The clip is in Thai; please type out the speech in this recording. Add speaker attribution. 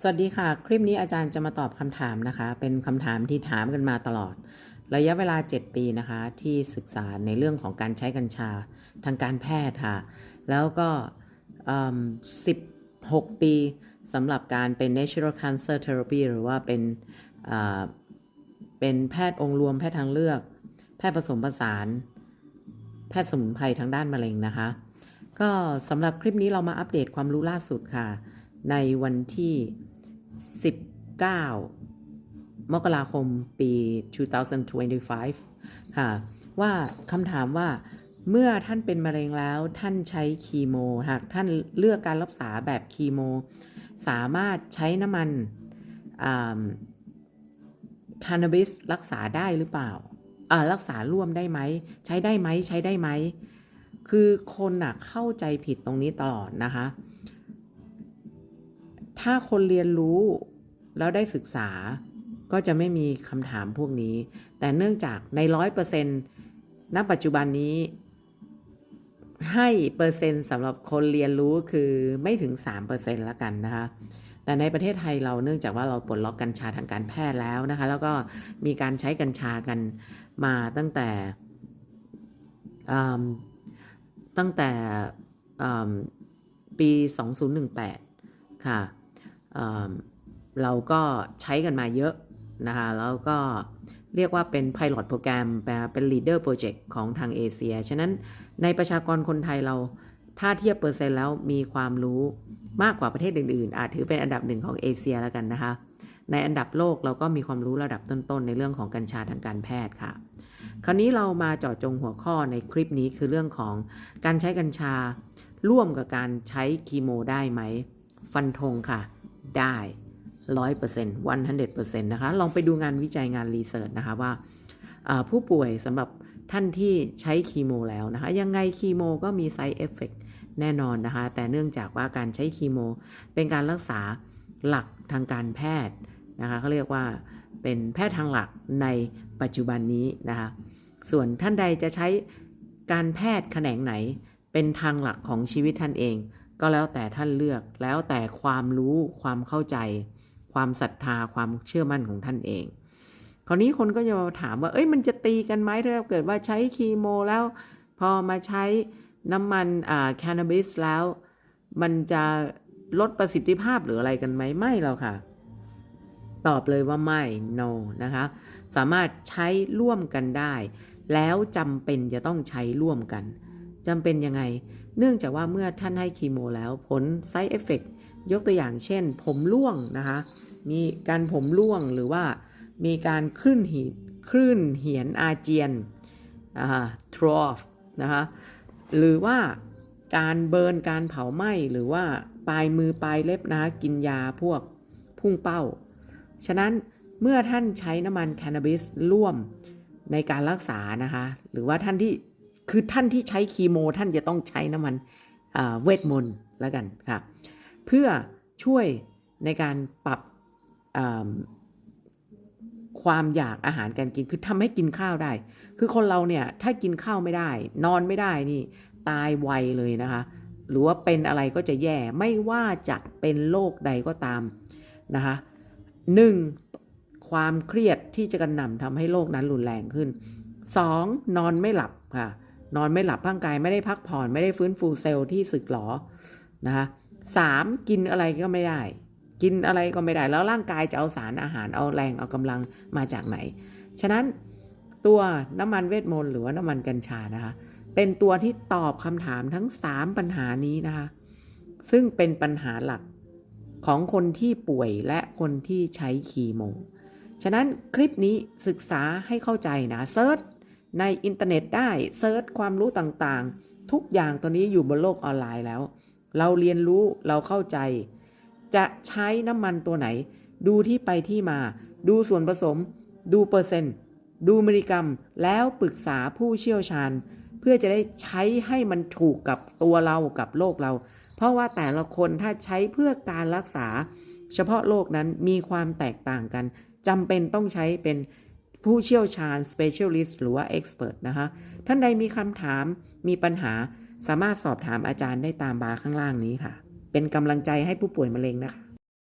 Speaker 1: สวัสดีค่ะ คลิปนี้อาจารย์จะมาตอบคำถามนะคะ เป็นคำถามที่ถามกันมาตลอด ระยะเวลา 7 ปีนะคะ ที่ศึกษาในเรื่องของการใช้กัญชาทางการแพทย์ค่ะ แล้วก็16 ปีสำหรับการเป็น natural cancer therapy หรือว่าเป็นอ่าเป็นแพทย์องค์รวมแพทย์ทางเลือก แพทย์ผสมผสาน แพทย์สมุนไพรทางด้านมะเร็งนะคะ ก็สำหรับคลิปนี้เรามาอัปเดตความรู้ล่าสุดค่ะ ในวันที่ 19 มกราคมปี 2025 ค่ะ ว่าคำถามว่าเมื่อท่านเป็นมะเร็งแล้วท่านใช้คีโม หากท่านเลือกการรักษาแบบคีโม สามารถใช้น้ำมันคานนาบิสรักษาได้หรือเปล่าอ่ารักษาร่วมได้ไหม ใช้ได้ไหม ใช้ได้ไหม คือคนน่ะเข้าใจผิดตรงนี้ตลอดนะคะ ถ้าคนเรียนรู้แล้วได้ศึกษาก็จะไม่มีคำถามพวกนี้ แต่เนื่องจากในร้อยเปอร์เซ็นต์ณปัจจุบันนี้ ให้เปอร์เซ็นต์สำหรับคนเรียนรู้คือไม่ถึง3%ละกันนะคะ แต่ในประเทศไทยเราเนื่องจากว่าเราปลดล็อกกัญชาทางการแพทย์แล้วนะคะ แล้วก็มีการใช้กัญชากันมาตั้งแต่ตั้งแต่อืมปี 2018 ค่ะ เราก็ใช้กันมาเยอะนะคะแล้วก็เรียกว่าเป็น Pilot โปรแกรมเป็น Leader Project ของทางเอเชีย ฉะนั้นในประชากรคนไทยเราถ้าเทียบเปอร์เซ็นต์แล้วมีความรู้มากกว่าประเทศอื่นๆ อาจถือเป็นอันดับหนึ่งของเอเชียแล้วกันนะคะ ในอันดับโลกเราก็มีความรู้ระดับต้นๆ ในเรื่องของกัญชาทางการแพทย์ค่ะ คราวนี้เรามาเจาะจงหัวข้อในคลิปนี้คือเรื่องของการใช้กัญชาร่วมกับการใช้คีโมได้ไหม ฟันธงค่ะ ได้ร้อยเปอร์เซ็นต์วันฮันเด็ดเปอร์เซ็นต์นะคะ ลองไปดูงานวิจัยงานรีเสิร์ชนะคะว่าาผู้ป่วยสำหรับท่านที่ใช้คีโมแล้วนะคะ ยังไงคีโมก็มีไซ d ์เอฟเฟกแน่นอนนะคะ แต่เนื่องจากว่าการใช้คีโม เป็นการรักษาหลักทางการแพทย์นะคะเขาเรียกว่าเป็นแพทย์ทางหลักในปัจจุบันนี้นะคะ ส่วนท่านใดจะใช้การแพทย์แขนงไหน เป็นทางหลักของชีวิตท่านเอง ก็แล้วแต่ท่านเลือกแล้วแต่ความรู้ความเข้าใจ ความศรัทธาความเชื่อมั่นของท่านเอง คราวนี้คนก็จะมาถามว่า เอ้ยมันจะตีกันไหมถ้าเกิดว่าใช้คีโมแล้ว พอมาใช้น้ำมันอ่าแคนาบิสแล้ว มันจะลดประสิทธิภาพหรืออะไรกันไหมไม่หรอกค่ะ ตอบเลยว่าไม่ no นะคะ สามารถใช้ร่วมกันได้ แล้วจำเป็นจะต้องใช้ร่วมกันจำเป็นยังไง เนื่องจากว่าเมื่อท่านให้คีโมแล้วผล side effect ยกตัวอย่างเช่น ผมร่วงนะคะ มีการผมร่วงหรือว่ามีการคลื่นหีคลื่นเหียนอาเจียนอ่า trough นะคะหรือว่าการเบิร์นการเผาไหม้หรือว่าปลายมือปลายเล็บนะคะกินยาพวกพุ่งเป้า ฉะนั้นเมื่อท่านใช้น้ำมันแคนาบิสร่วมในการรักษานะคะ หรือว่าท่านที่ คือท่านที่ใช้คีโม ท่านจะต้องใช้น้ำมันเวทมนต์แล้วกันค่ะ เพื่อช่วยในการปรับความอยากอาหารการกินคือทำให้กินข้าวได้ คือคนเราเนี่ยถ้ากินข้าวไม่ได้ นอนไม่ได้นี่ตายไวเลยนะคะ หรือว่าเป็นอะไรก็จะแย่ไม่ว่าจะเป็นโรคใดก็ตามนะคะหนึ่งความเครียดที่จะกระหน่ำทำให้โรคนั้นรุนแรงขึ้นสองนอนไม่หลับค่ะ นอนไม่หลับร่างกายไม่ได้พักผ่อนไม่ได้ฟื้นฟูเซลล์ที่สึกหรอนะคะสามกินอะไรก็ไม่ได้ กินอะไรก็ไม่ได้ แล้วร่างกายจะเอาสารอาหารเอาแรงเอากำลังมาจากไหน ฉะนั้นตัวน้ำมันเวทมนต์หรือว่าน้ำมันกัญชานะคะ เป็นตัวที่ตอบคำถามทั้ง 3 ปัญหานี้นะคะ ซึ่งเป็นปัญหาหลักของคนที่ป่วยและคนที่ใช้คีโม ฉะนั้นคลิปนี้ศึกษาให้เข้าใจนะเซิร์ช ในอินเทอร์เน็ตได้เซิร์ชความรู้ต่างๆ ทุกอย่างตัวนี้อยู่บนโลกออนไลน์แล้ว เราเรียนรู้เราเข้าใจ จะใช้น้ำมันตัวไหน ดูที่ไปที่มา ดูส่วนผสม ดูเปอร์เซ็นต์ ดูมิลลิกรัม แล้วปรึกษาผู้เชี่ยวชาญ เพื่อจะได้ใช้ให้มันถูกกับตัวเรากับโรคเรา เพราะว่าแต่ละคนถ้าใช้เพื่อการรักษา เฉพาะโรคนั้นมีความแตกต่างกันจำเป็นต้องใช้เป็น ผู้เชี่ยวชาญ specialist หรือว่า expert นะคะ ท่านใดมีคำถาม มีปัญหา สามารถสอบถามอาจารย์ได้ตามบาร์ข้างล่างนี้ค่ะ เป็นกำลังใจให้ผู้ป่วยมะเร็งนะคะ